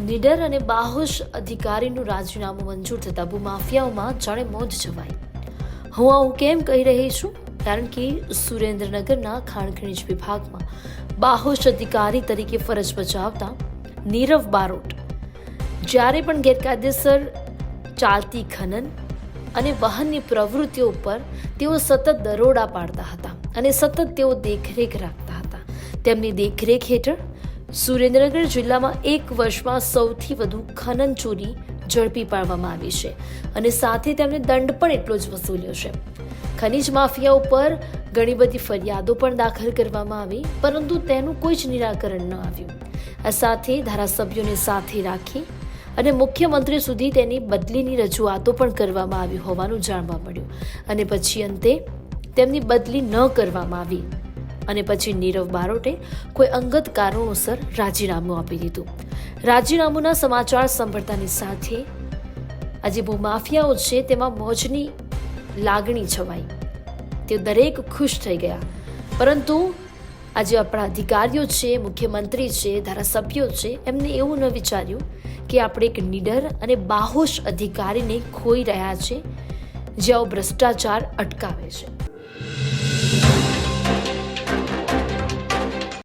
નીડર અને બાહોશ અધિકારીનું રાજીનામું મંજૂર થતાં ભૂમાફિયાઓમાં જાણે મોજ જવાઈ. હું આવું કેમ કહી રહી છું? કારણ કે સુરેન્દ્રનગરના ખાણ ખનિજ વિભાગમાં બાહોશ અધિકારી તરીકે ફરજ બજાવતા નીરવ બારોટ જ્યારે પણ ગેરકાયદેસર ચાલતી ખનન અને વાહનની પ્રવૃત્તિઓ ઉપર તેઓ સતત દરોડા પાડતા હતા અને સતત તેઓ દેખરેખ રાખતા હતા. તેમની દેખરેખ હેઠળ સુરેન્દ્રનગર જિલ્લામાં એક વર્ષમાં સૌથી વધુ ખનન ચોરી ઝડપી પાડવામાં આવી છે અને સાથે તેમણે દંડ પણ એટલો જ વસૂલ્યો છે. ખનિજ માફિયા ઉપર ઘણી બધી ફરિયાદો પણ દાખલ કરવામાં આવી, પરંતુ તેનું કોઈ જ નિરાકરણ ન આવ્યું. આ સાથે ધારાસભ્યોને સાથે રાખી અને મુખ્યમંત્રી સુધી તેની બદલીની રજૂઆતો પણ કરવામાં આવી હોવાનું જાણવા મળ્યું. અને પછી અંતે તેમની બદલી ન કરવામાં આવી. અને પછી નીરવ બારોટે કોઈ અંગત કારણોસર રાજીનામું આપી દીધું. રાજીનામુંના સમાચાર સાંભળતાની સાથે આજે બહુ માફિયાઓ છે તેમાં મોજની લાગણી છવાઈ. તે દરેક ખુશ થઈ ગયા. પરંતુ આજે આપણા અધિકારીઓ છે, મુખ્યમંત્રી છે, ધારાસભ્યો છે, એમને એવું ન વિચાર્યું કે આપણે એક નીડર અને બાહોશ અધિકારીને ખોઈ રહ્યા છે, જે આવો ભ્રષ્ટાચાર અટકાવે છે.